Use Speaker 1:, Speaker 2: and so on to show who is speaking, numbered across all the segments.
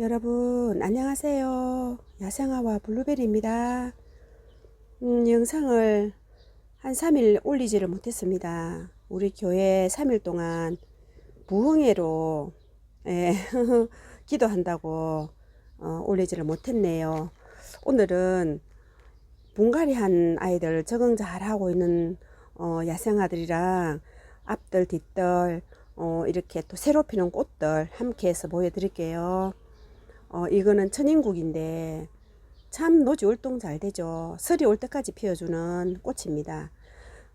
Speaker 1: 여러분 안녕하세요. 야생아와 블루베리입니다. 음, 영상을 한 3일 올리지를 못했습니다. 우리 교회 3일 동안 부흥회로 예, 기도한다고 어, 올리지를 못했네요. 오늘은 분갈이 한 아이들 적응 잘 하고 있는 어, 야생아들이랑 앞들 뒷들 어, 이렇게 또 새로 피는 꽃들 함께 해서 보여드릴게요 어, 이거는 천인국인데 참 노지 활동 잘 되죠. 설이 올 때까지 피워주는 꽃입니다.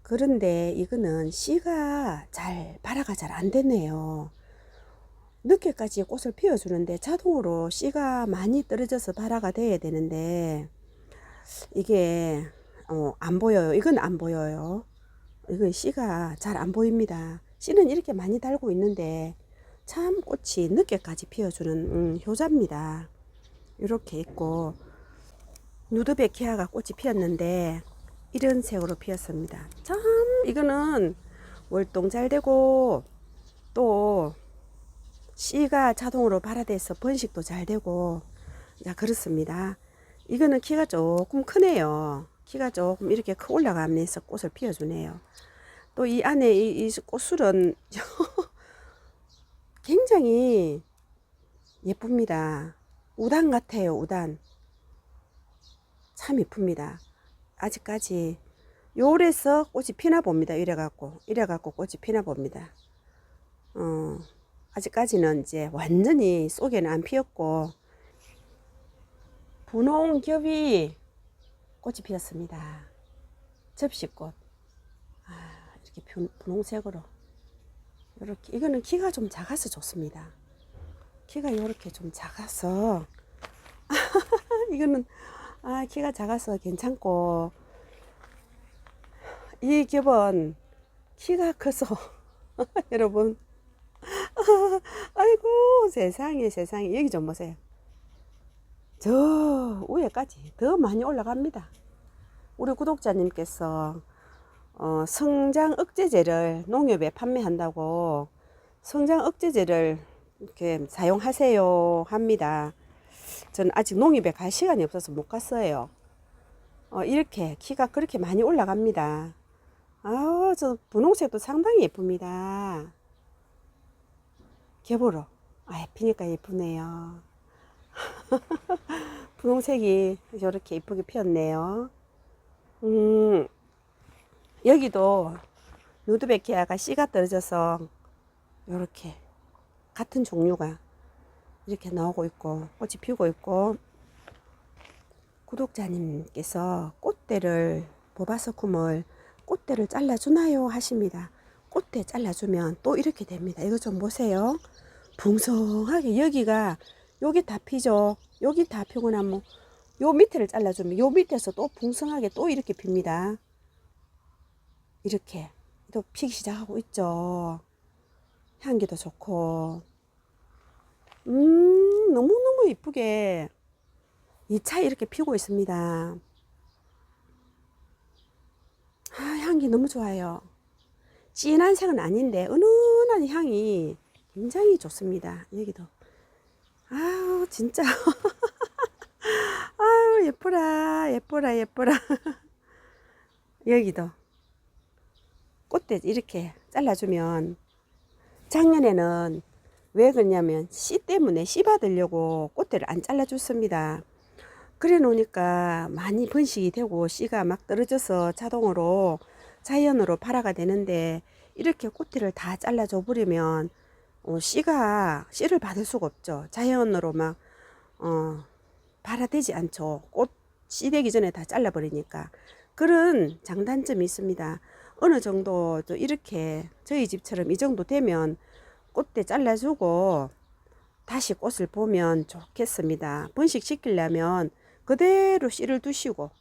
Speaker 1: 그런데 이거는 씨가 잘 발화가 잘 안 되네요. 늦게까지 꽃을 피워주는데 자동으로 씨가 많이 떨어져서 발화가 돼야 되는데 이게 어, 안 보여요. 이건 안 보여요. 이건 씨가 잘 안 보입니다. 씨는 이렇게 많이 달고 있는데 참 꽃이 늦게까지 피워주는 음, 효자입니다. 이렇게 있고 누드베키아가 꽃이 피었는데 이런 색으로 피었습니다. 참 이거는 월동 잘 되고 또 씨가 자동으로 발화돼서 번식도 잘 되고 자 그렇습니다. 이거는 키가 조금 크네요. 키가 조금 이렇게 크 올라가면서 꽃을 피워주네요. 또 이 안에 이, 이 꽃술은 굉장히 예쁩니다. 우단 같아요, 우단. 참 예쁩니다. 아직까지 요래서 꽃이 피나 봅니다. 이래갖고, 이래갖고 꽃이 피나 봅니다. 어, 아직까지는 이제 완전히 속에는 안 피었고, 분홍겹이 꽃이 피었습니다. 접시꽃. 아, 이렇게 분, 분홍색으로. 이렇게 이거는 키가 좀 작아서 좋습니다. 키가 이렇게 좀 작아서 이거는 아 키가 작아서 괜찮고 이 겹은 키가 커서 여러분 아이고 세상에 세상에 여기 좀 보세요. 저 위에까지 더 많이 올라갑니다. 우리 구독자님께서 어, 성장 억제제를 농협에 판매한다고 성장 억제제를 이렇게 사용하세요 합니다. 저는 아직 농협에 갈 시간이 없어서 못 갔어요. 어, 이렇게 키가 그렇게 많이 올라갑니다. 아, 저 분홍색도 상당히 예쁩니다. 겹으로. 아, 피니까 예쁘네요. 분홍색이 이렇게 예쁘게 피었네요. 음, 여기도 누드베키아가 씨가 떨어져서 이렇게 같은 종류가 이렇게 나오고 있고 꽃이 피우고 있고 구독자님께서 꽃대를 보바서쿰을 꽃대를 잘라주나요 하십니다. 꽃대 잘라주면 또 이렇게 됩니다. 이거 좀 보세요. 붕성하게 여기가 여기 다 피죠. 여기 다 피고 나면 요 밑에를 잘라주면 요 밑에서 또 붕성하게 또 이렇게 핍니다. 이렇게 또 피기 시작하고 있죠. 향기도 좋고, 음, 너무너무 이쁘게 이 차에 이렇게 피고 있습니다. 아, 향기 너무 좋아요. 진한 색은 아닌데, 은은한 향이 굉장히 좋습니다. 여기도. 아유, 진짜. 아유, 예뻐라, 예뻐라, 예뻐라. 여기도. 꽃대 이렇게 잘라주면 작년에는 왜 그러냐면 씨 때문에 씨 받으려고 꽃대를 안 잘라줬습니다. 그래 놓으니까 많이 번식이 되고 씨가 막 떨어져서 자동으로 자연으로 발화가 되는데 이렇게 꽃대를 다 잘라줘 버리면 어, 씨가 씨를 받을 수가 없죠. 자연으로 막 어, 발화되지 않죠. 꽃 씨 되기 전에 다 잘라버리니까 그런 장단점이 있습니다. 어느 정도 또 이렇게 저희 집처럼 이 정도 되면 꽃대 잘라주고 다시 꽃을 보면 좋겠습니다. 번식시키려면 그대로 씨를 두시고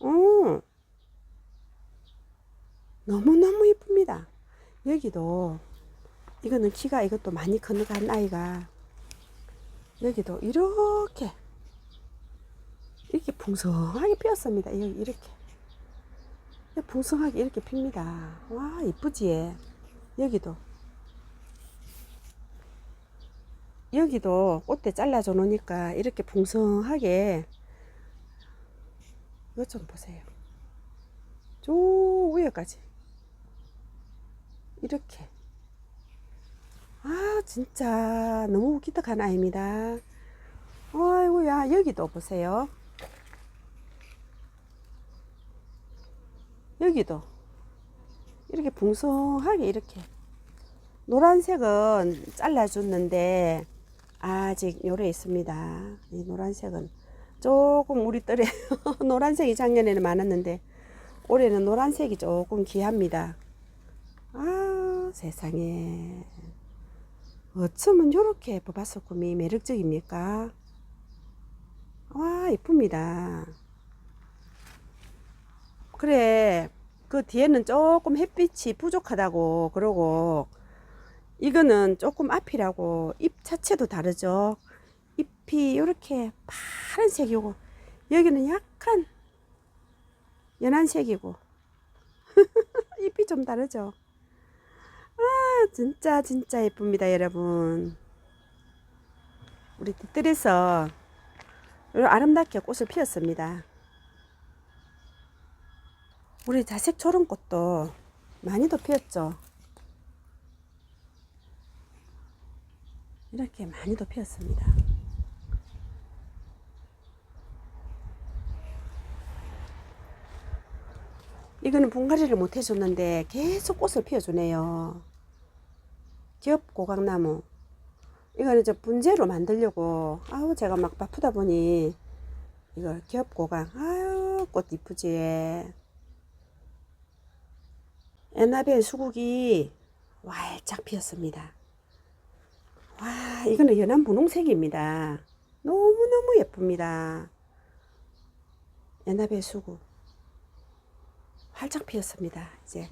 Speaker 1: 어, 너무너무 이쁩니다. 여기도 이거는 키가 이것도 많이 커간 아이가 여기도 이렇게 이렇게 풍성하게 피었습니다. 이렇게 풍성하게 이렇게 핍니다. 와, 이쁘지? 여기도. 여기도 꽃대 잘라줘 놓으니까 이렇게 풍성하게 이것 좀 보세요. 저 위에까지 이렇게 아 진짜 너무 기특한 아이입니다. 아이고야 여기도 보세요. 여기도 이렇게 풍성하게 이렇게 노란색은 잘라줬는데 아직 요래 있습니다. 이 노란색은 조금 우리 뜰에 노란색이 작년에는 많았는데 올해는 노란색이 조금 귀합니다. 아 세상에 어쩌면 요렇게 버바스 꿈이 매력적입니까? 와 이쁩니다. 그래 그 뒤에는 조금 햇빛이 부족하다고 그러고 이거는 조금 앞이라고 잎 자체도 다르죠. 잎이 이렇게 파란색이고 여기는 약간 연한 색이고 잎이 좀 다르죠. 아 진짜 진짜 예쁩니다 여러분. 우리 뒷뜰에서 이런 아름답게 꽃을 피웠습니다. 우리 자색 초롱꽃도 많이도 피었죠. 이렇게 많이도 피었습니다. 이거는 분갈이를 못 해줬는데 계속 꽃을 피워주네요. 기업 고강나무. 이거는 저 분재로 만들려고 아우 제가 막 바쁘다 보니 이걸 기업 고강 아유 꽃 이쁘지 에나벨 수국이 활짝 피었습니다. 와, 이거는 연한 분홍색입니다. 너무너무 예쁩니다. 에나벨 수국. 활짝 피었습니다. 이제.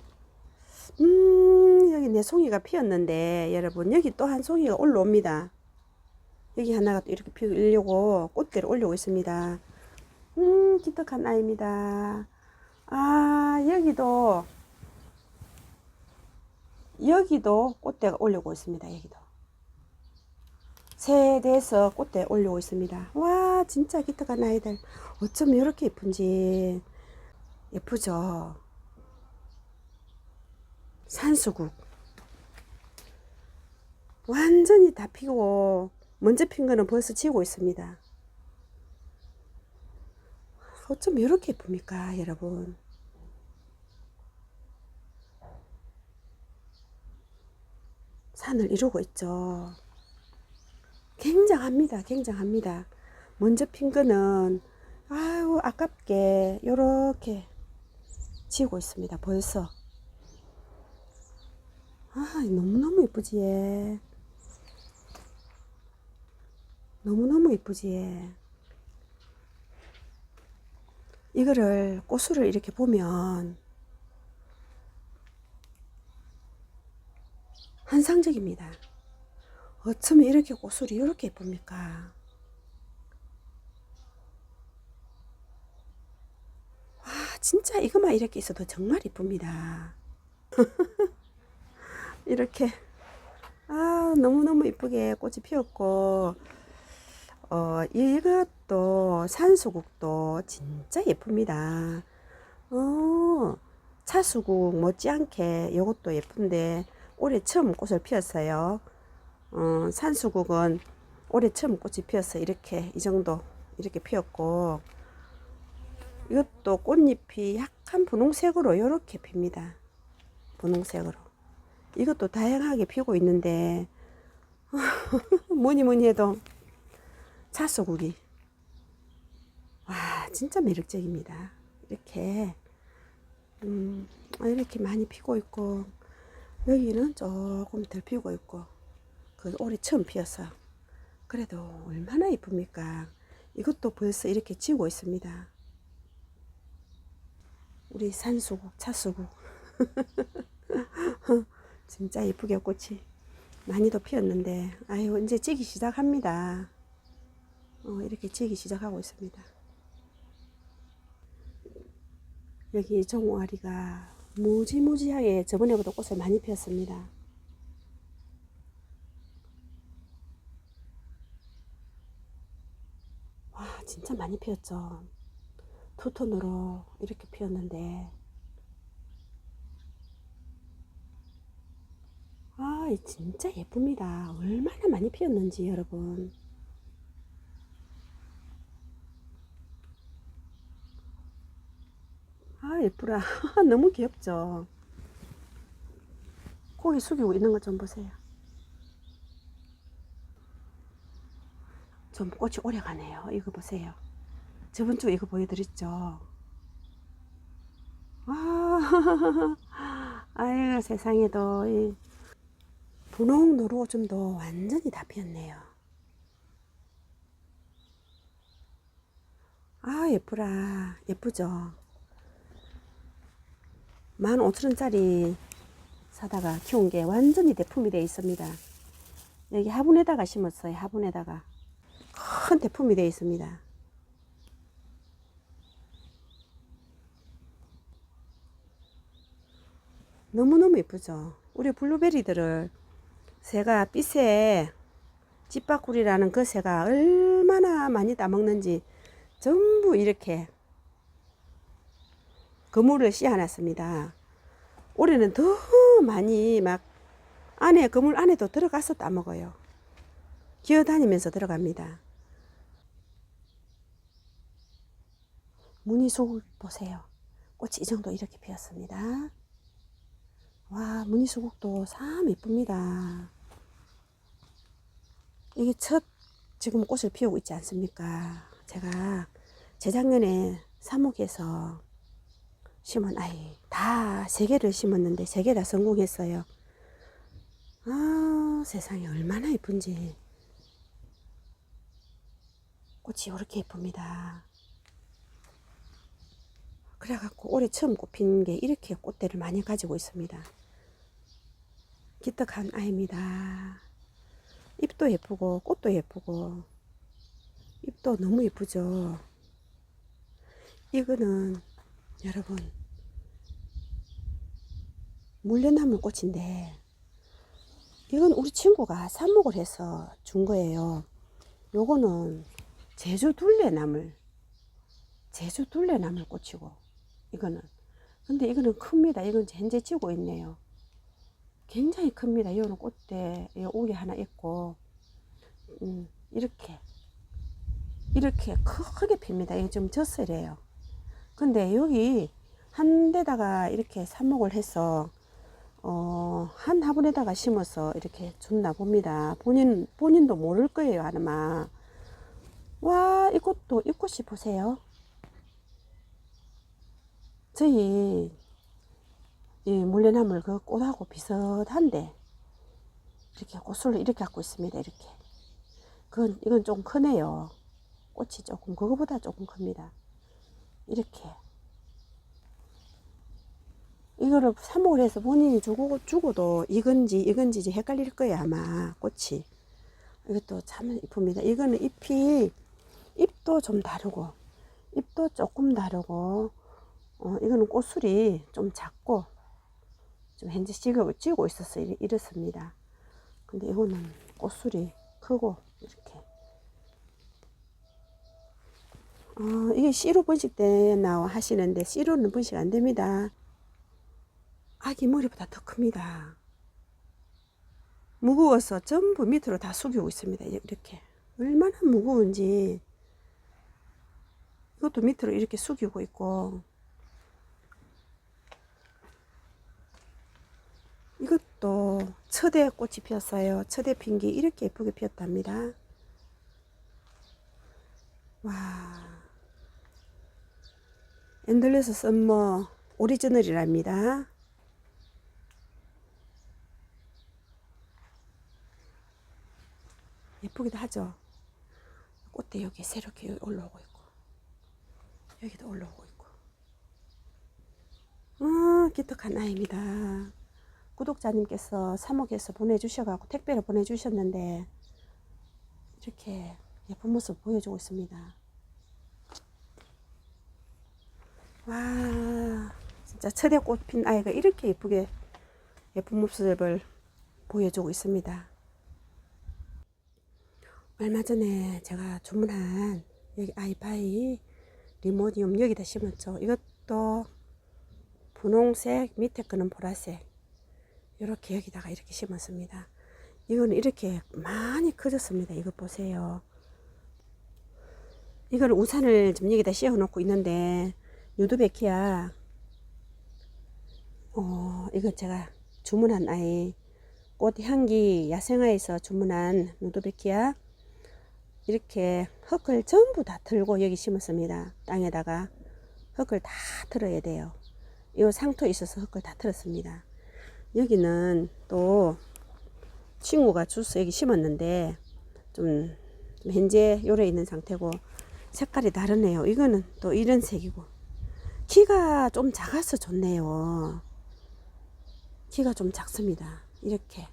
Speaker 1: 음, 여기 내 송이가 피었는데, 여러분, 여기 또 한 송이가 올라옵니다. 여기 하나가 또 이렇게 피우려고 꽃대를 올리고 있습니다. 음, 기특한 아이입니다. 아, 여기도 여기도 꽃대가 올리고 있습니다. 여기도. 세대에서 꽃대 올리고 있습니다. 와, 진짜 기특한 아이들. 어쩜 이렇게 예쁜지. 예쁘죠? 산수국. 완전히 다 피고, 먼저 핀 거는 벌써 지고 있습니다. 어쩜 이렇게 예쁩니까, 여러분? 산을 이루고 있죠. 굉장합니다. 굉장합니다. 먼저 핀 거는 아유 아깝게 요렇게 지고 있습니다. 벌써 아 너무너무 이쁘지 얘. 너무너무 이쁘지 얘. 이거를 꽃수를 이렇게 보면 환상적입니다. 어쩌면 이렇게 꽃술이 이렇게 예쁩니까? 와, 진짜 이것만 이렇게 있어도 정말 이쁩니다. 이렇게, 아, 너무너무 이쁘게 꽃이 피었고, 어, 이것도 산수국도 진짜 예쁩니다. 어, 차수국 못지않게 이것도 예쁜데, 올해 처음 꽃을 피웠어요. 어, 산수국은 올해 처음 꽃이 피었어. 이렇게 이 정도 이렇게 피었고 이것도 꽃잎이 약간 분홍색으로 이렇게 핍니다. 분홍색으로. 이것도 다양하게 피고 있는데 뭐니 뭐니 해도 차수국이 와 진짜 매력적입니다. 이렇게 음, 이렇게 많이 피고 있고 여기는 조금 덜 피우고 있고 그 올해 처음 피어서 그래도 얼마나 이쁩니까? 이것도 벌써 이렇게 지고 있습니다. 우리 산수국 차수국. 진짜 이쁘게 꽃이 많이도 피었는데 아유 이제 지기 시작합니다. 어, 이렇게 지기 시작하고 있습니다. 여기 종아리가 무지무지하게 저번에보다 꽃을 많이 피었습니다. 와 진짜 많이 피었죠. 투톤으로 이렇게 피었는데 아 진짜 예쁩니다. 얼마나 많이 피었는지 여러분 아, 예쁘라. 너무 귀엽죠. 고개 숙이고 있는 것 좀 보세요. 좀 꽃이 오래 가네요. 이거 보세요. 저번 주 이거 보여드렸죠. 아, 아유, 세상에도 이 분홍 노루오줌도 완전히 다 피었네요. 아, 예쁘라. 예쁘죠? 15,000원짜리 사다가 키운 게 완전히 대품이 되어 있습니다. 여기 화분에다가 심었어요. 화분에다가. 큰 대품이 되어 있습니다. 너무너무 예쁘죠? 우리 블루베리들을 새가 삐새 집바꾸리라는 그 새가 얼마나 많이 따먹는지 전부 이렇게 그물을 씌워놨습니다. 올해는 더 많이 막 안에 그물 안에도 들어가서 따먹어요. 기어다니면서 들어갑니다. 무늬수국 보세요. 꽃이 이 정도 이렇게 피었습니다. 와, 무늬수국도 참 예쁩니다. 이게 첫 지금 꽃을 피우고 있지 않습니까? 제가 재작년에 사목에서 심은 아이 다 세 개를 심었는데 세 개 다 성공했어요. 아, 세상에 얼마나 예쁜지. 꽃이 이렇게 예쁩니다. 그래갖고 올해 처음 꽃핀 게 이렇게 꽃대를 많이 가지고 있습니다. 기특한 아이입니다. 잎도 예쁘고 꽃도 예쁘고 잎도 너무 예쁘죠. 이거는 여러분 물려나무 꽃인데 이건 우리 친구가 삽목을 해서 준 거예요. 요거는 제주 둘레나물 제주 둘레나물 꽃이고 이거는 근데 이거는 큽니다. 이건 현재 지고 있네요. 굉장히 큽니다. 이거는 꽃대 옥이 하나 있고 음, 이렇게 이렇게 크게 핍니다. 이게 좀 젖슬이에요. 근데 여기 한 데다가 이렇게 삽목을 해서 어, 한 화분에다가 심어서 이렇게 줬나 봅니다. 본인 본인도 모를 거예요, 아마. 와, 이것도 이 꽃이 보세요. 저희 이 물레나물 그 꽃하고 비슷한데 이렇게 꽃을 이렇게 갖고 있습니다. 이렇게. 그건 이건 좀 크네요. 꽃이 조금 그거보다 조금 큽니다. 이렇게 이거를 삽목을 해서 본인이 주고 주고도 이건지 이건지 이제 헷갈릴 거예요 아마 꽃이 이것도 참 이쁩니다. 이거는 잎이 잎도 좀 다르고 잎도 조금 다르고 어, 이거는 꽃술이 좀 작고 좀 현재 찌고, 찌고 있어서 이렇, 이렇습니다. 근데 이거는 꽃술이 크고 이렇게 어, 이게 씨로 번식되나 하시는데 씨로는 번식 안 됩니다. 아기 머리보다 더 큽니다. 무거워서 전부 밑으로 다 숙이고 있습니다. 이렇게 얼마나 무거운지 이것도 밑으로 이렇게 숙이고 있고 이것도 첫대 꽃이 피었어요. 첫대 핀 게 이렇게 예쁘게 피었답니다. 와. 엔들레스 썸머 오리지널이랍니다. 예쁘기도 하죠. 꽃대 여기 새롭게 올라오고 있고 여기도 올라오고 있고 아 기특한 아이입니다. 구독자님께서 사목에서 보내주셔가지고 택배를 보내주셨는데 이렇게 예쁜 모습 보여주고 있습니다. 와 진짜 철에 꽃핀 아이가 이렇게 예쁘게 예쁜 모습을 보여주고 있습니다. 얼마 전에 제가 주문한 여기 아이파이 리모디움 여기다 심었죠. 이것도 분홍색 밑에 거는 보라색 이렇게 여기다가 이렇게 심었습니다. 이거는 이렇게 많이 커졌습니다. 이거 보세요. 이걸 우산을 좀 여기다 씌워 놓고 있는데 유두베키야 어 이거 제가 주문한 아이 꽃향기 야생화에서 주문한 누드베키야 이렇게 흙을 전부 다 틀고 여기 심었습니다. 땅에다가 흙을 다 틀어야 돼요. 이 상토에 있어서 흙을 다 틀었습니다. 여기는 또 친구가 주스 여기 심었는데 좀 현재 요래 있는 상태고 색깔이 다르네요. 이거는 또 이런 색이고 키가 좀 작아서 좋네요. 키가 좀 작습니다. 이렇게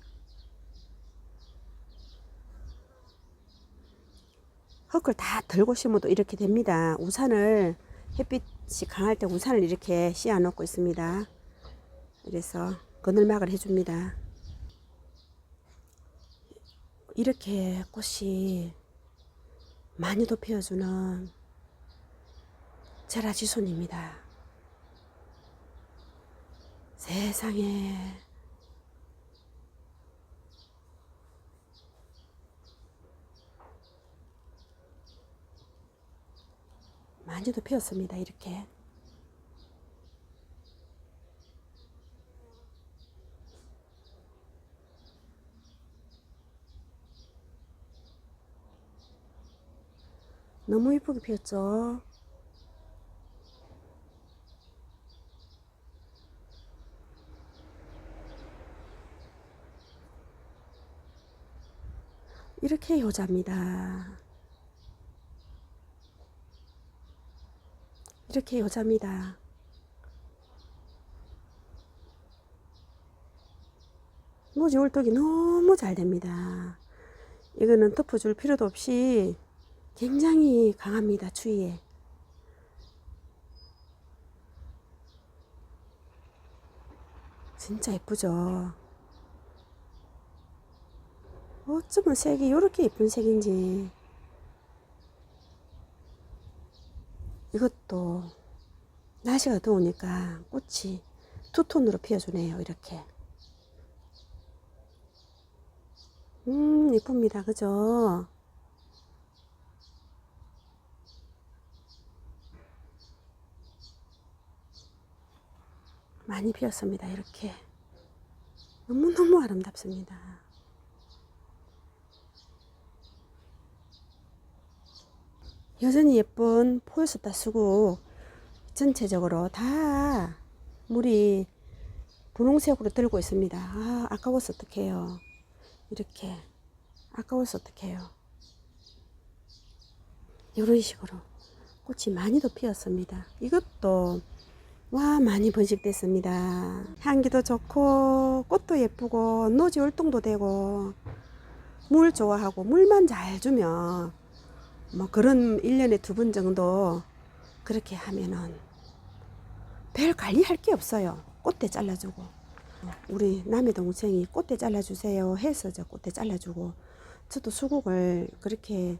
Speaker 1: 흙을 다 들고 심어도 이렇게 됩니다. 우산을 햇빛이 강할 때 우산을 이렇게 씌워 놓고 있습니다. 그래서 그늘막을 해줍니다. 이렇게 꽃이 많이도 피워주는 제라지손입니다. 세상에 많이도 피었습니다. 이렇게 너무 이쁘게 피었죠. 이렇게 효자입니다. 이렇게 효자입니다. 노지 올떡이 너무 잘 됩니다. 이거는 덮어줄 필요도 없이 굉장히 강합니다. 추위에. 진짜 예쁘죠? 어쩌면 색이 이렇게 예쁜 색인지. 이것도 날씨가 더우니까 꽃이 투톤으로 피어주네요. 이렇게. 음, 예쁩니다. 그죠? 많이 피었습니다. 이렇게. 너무너무 아름답습니다. 여전히 예쁜 포유스타 수국 전체적으로 다 물이 분홍색으로 들고 있습니다. 아, 아까워서 어떡해요. 이렇게. 아까워서 어떡해요. 이런 식으로 꽃이 많이도 피었습니다. 이것도 와 많이 번식됐습니다. 향기도 좋고 꽃도 예쁘고 노지 활동도 되고 물 좋아하고 물만 잘 주면 뭐 그런 1년에 두 번 정도 그렇게 하면은 별 관리할 게 없어요. 꽃대 잘라주고 우리 남의 동생이 꽃대 잘라주세요 해서 저 꽃대 잘라주고 저도 수국을 그렇게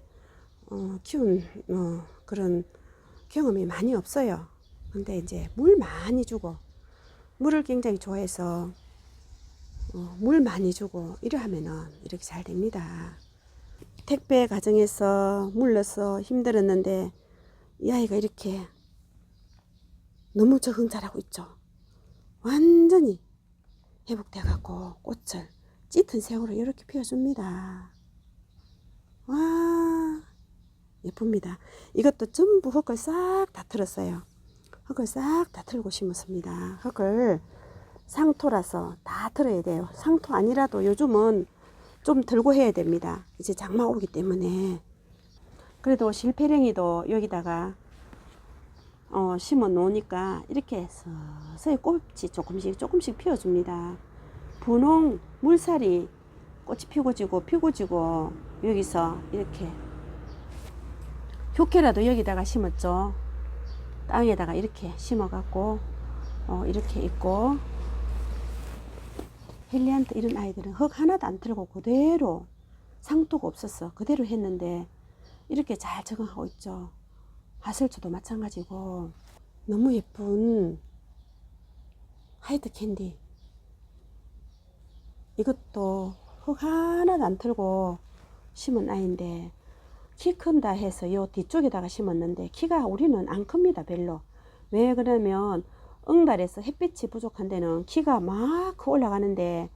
Speaker 1: 어, 키운 어, 그런 경험이 많이 없어요. 근데 이제 물 많이 주고 물을 굉장히 좋아해서 어, 물 많이 주고 이래 하면은 이렇게 잘 됩니다. 택배 과정에서 물러서 힘들었는데 이 아이가 이렇게 너무 적응 잘하고 있죠. 완전히 회복돼 갖고 꽃을 짙은 색으로 이렇게 피워줍니다. 와 예쁩니다. 이것도 전부 흙을 싹 다 틀었어요. 흙을 싹 다 틀고 심었습니다. 흙을 상토라서 다 틀어야 돼요. 상토 아니라도 요즘은 좀 들고 해야 됩니다. 이제 장마 오기 때문에. 그래도 실패랭이도 여기다가 어, 심어 놓으니까 이렇게 서서히 꽃이 조금씩 조금씩 피워줍니다. 분홍 물살이 꽃이 피고 지고 피고 지고 여기서 이렇게 효캐라도 여기다가 심었죠. 땅에다가 이렇게 심어 갖고 어, 이렇게 있고 헬리안트 이런 아이들은 흙 하나도 안 틀고 그대로 상토가 없었어. 그대로 했는데 이렇게 잘 적응하고 있죠. 하슬초도 마찬가지고 너무 예쁜 화이트 캔디 이것도 흙 하나도 안 털고 심은 아이인데 키 큰다 해서 요 뒤쪽에다가 심었는데 키가 우리는 안 큽니다 별로 왜 그러면 응달에서 햇빛이 부족한 데는 키가 막 올라가는데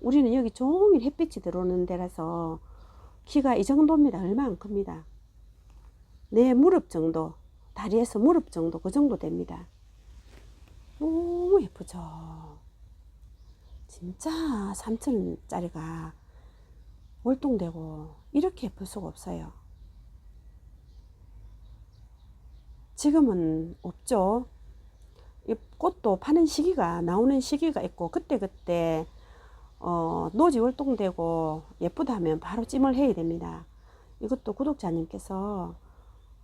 Speaker 1: 우리는 여기 종일 햇빛이 들어오는 데라서 키가 이 정도입니다. 얼마 안 큽니다. 내 무릎 정도 다리에서 무릎 정도 그 정도 됩니다. 너무 예쁘죠? 진짜 3천원짜리가 월동되고 이렇게 예쁠 수가 없어요. 지금은 없죠? 이 꽃도 파는 시기가 나오는 시기가 있고 그때그때 어, 노지 월동되고 예쁘다 하면 바로 찜을 해야 됩니다. 이것도 구독자님께서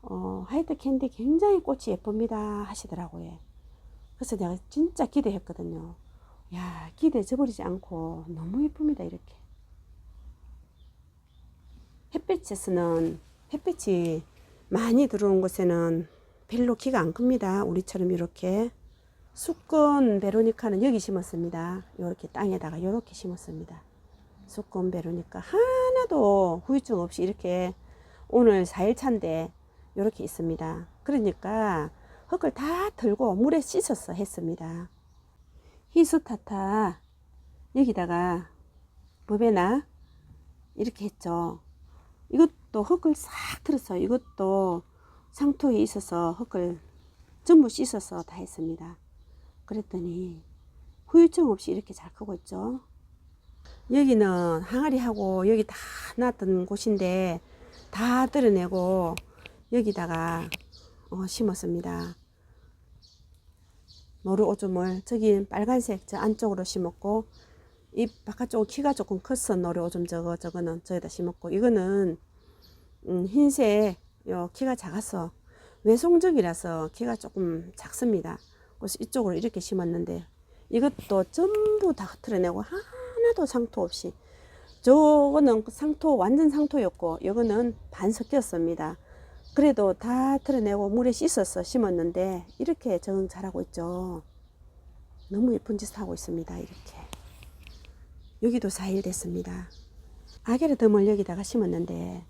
Speaker 1: 어, 화이트 캔디 굉장히 꽃이 예쁩니다 하시더라고요. 그래서 내가 진짜 기대했거든요. 야 기대 저버리지 않고 너무 예쁩니다 이렇게. 햇빛에서는 햇빛이 많이 들어온 곳에는 별로 키가 안 큽니다. 우리처럼 이렇게 수건 베로니카는 여기 심었습니다. 이렇게 땅에다가 이렇게 심었습니다. 수건 베로니카 하나도 후유증 없이 이렇게 오늘 4일차인데 이렇게 있습니다. 그러니까 흙을 다 털고 물에 씻어서 했습니다. 히스타타 여기다가 버베나 이렇게 했죠. 이것도 흙을 싹 틀어서 이것도 상토에 있어서 흙을 전부 씻어서 다 했습니다. 그랬더니 후유증 없이 이렇게 잘 크고 있죠. 여기는 항아리하고 여기 다 놨던 곳인데 다 뜯어내고 여기다가 어, 심었습니다. 노루 오줌을 저기 빨간색 저 안쪽으로 심었고 이 바깥쪽 키가 조금 컸어 노루 오줌 저거 저거는 저기다 심었고 이거는 음, 흰색 요 키가 작아서 외송적이라서 키가 조금 작습니다. 그래서 이쪽으로 이렇게 심었는데 이것도 전부 다 틀어내고 하나도 상토 없이 저거는 상토 완전 상토였고 이거는 반 섞였습니다. 그래도 다 털어내고 물에 씻어서 심었는데 이렇게 적응 잘하고 있죠. 너무 예쁜 짓을 하고 있습니다. 이렇게. 여기도 4일 됐습니다. 아게르 덤을 여기다가 심었는데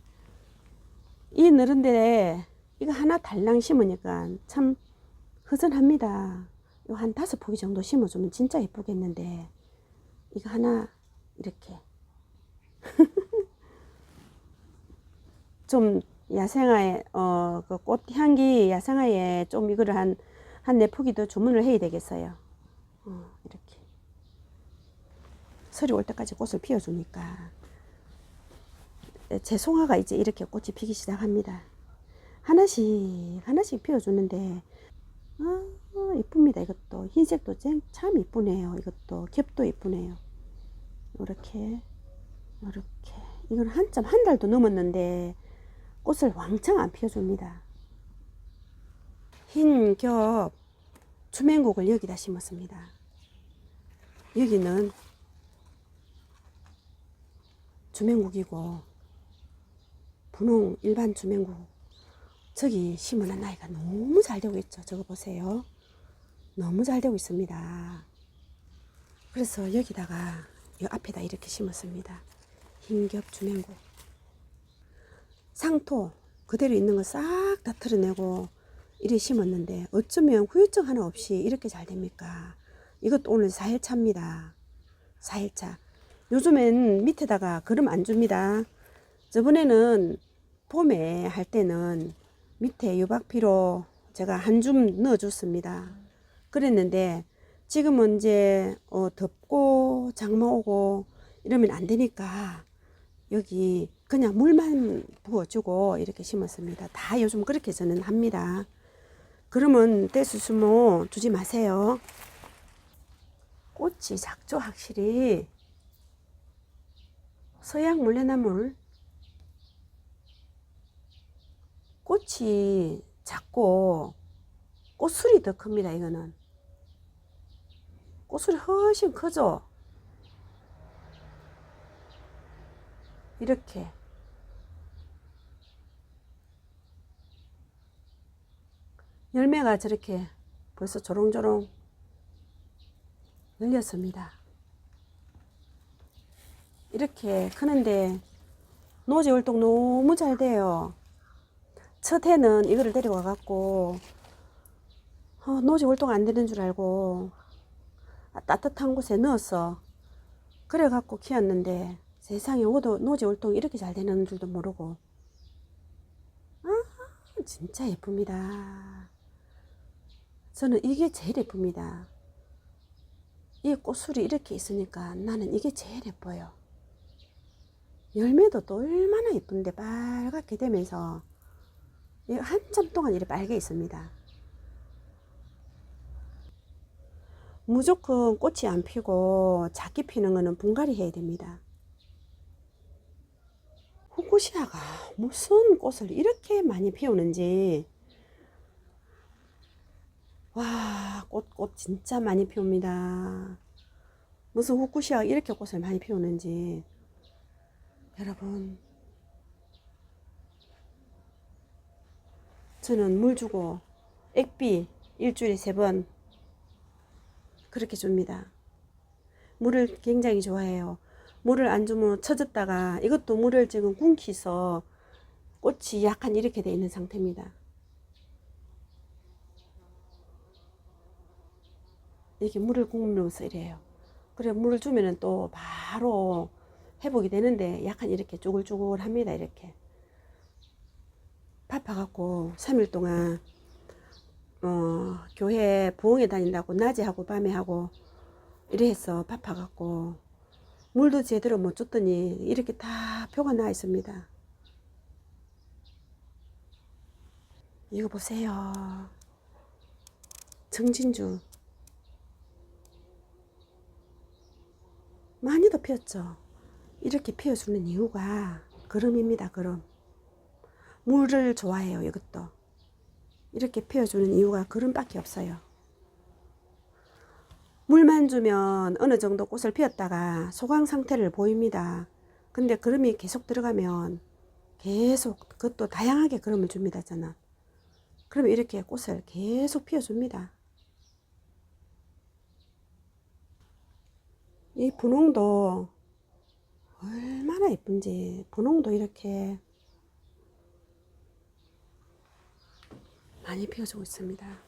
Speaker 1: 이 느른데 이거 하나 달랑 심으니까 참 허전합니다. 한 다섯 포기 정도 심어주면 진짜 예쁘겠는데 이거 하나 이렇게 좀 야생화에 어 그 꽃향기 야생화에 좀 이거를 한 한 네 포기 더 주문을 해야 되겠어요. 어, 이렇게 설이 올 때까지 꽃을 피워주니까 제 송화가 이제 이렇게 꽃이 피기 시작합니다. 하나씩 하나씩 피워주는데 아 이쁩니다. 이것도 흰색도 참 이쁘네요. 이것도 겹도 이쁘네요. 이렇게 이렇게 이건 한참 한 달도 넘었는데 꽃을 왕창 안 피워줍니다. 흰겹 주맹국을 여기다 심었습니다. 여기는 주맹국이고 분홍 일반 주맹국 저기 심어놓은 아이가 너무 잘 되고 있죠. 저거 보세요. 너무 잘 되고 있습니다. 그래서 여기다가 이 앞에다 이렇게 심었습니다. 흰겹 주맹국 상토 그대로 있는 거 싹 다 털어내고 이리 심었는데 어쩌면 후유증 하나 없이 이렇게 잘 됩니까? 이것도 오늘 4일차입니다. 4일차. 요즘엔 밑에다가 그름 안 줍니다. 저번에는 봄에 할 때는 밑에 유박피로 제가 한 줌 넣어 줬습니다. 그랬는데 지금은 이제 어, 덥고 장마 오고 이러면 안 되니까 여기 그냥 물만 부어주고 이렇게 심었습니다. 다 요즘 그렇게 저는 합니다. 그러면 떼수수모 주지 마세요. 꽃이 작죠 확실히. 서양 물레나물 꽃이 작고 꽃술이 더 큽니다 이거는 꽃술이 훨씬 크죠 이렇게 열매가 저렇게 벌써 조롱조롱 열렸습니다. 이렇게 크는데 노지 활동 너무 잘 돼요. 첫 해는 이거를 데리고 와갖고 어, 노지 활동 안 되는 줄 알고 아, 따뜻한 곳에 넣었어. 그래갖고 키웠는데 세상에 오도 노지 활동 이렇게 잘 되는 줄도 모르고 아 진짜 예쁩니다. 저는 이게 제일 예쁩니다. 이 꽃술이 이렇게 있으니까 나는 이게 제일 예뻐요. 열매도 또 얼마나 예쁜데 빨갛게 되면서 한참 동안 이렇게 빨개 있습니다. 무조건 꽃이 안 피고 작게 피는 거는 분갈이 해야 됩니다. 후쿠시아가 무슨 꽃을 이렇게 많이 피우는지 와, 꽃, 꽃 진짜 많이 피웁니다. 무슨 후쿠시아가 이렇게 꽃을 많이 피우는지 여러분 저는 물 주고 액비 일주일에 세 번 그렇게 줍니다. 물을 굉장히 좋아해요. 물을 안 주면 처졌다가 이것도 물을 지금 굶기서 꽃이 약간 이렇게 돼 있는 상태입니다. 이렇게 물을 굶으면서 이래요. 그래 물을 주면은 또 바로 회복이 되는데 약간 이렇게 쭈글쭈글 합니다. 이렇게 바빠갖고 3일 동안 어, 교회 부흥회 다닌다고 낮에 하고 밤에 하고 이래 해서 바빠갖고 물도 제대로 못 줬더니 이렇게 다 표가 나 있습니다. 이거 보세요. 정진주. 많이도 피었죠. 이렇게 피어주는 이유가 그름입니다. 그름. 물을 좋아해요. 이것도. 이렇게 피어주는 이유가 그름밖에 없어요. 물만 주면 어느 정도 꽃을 피웠다가 소강 상태를 보입니다. 근데 그름이 계속 들어가면 계속 그것도 다양하게 그름을 줍니다. 저는. 그러면 이렇게 꽃을 계속 피워줍니다. 이 분홍도 얼마나 예쁜지 분홍도 이렇게 많이 피워주고 있습니다.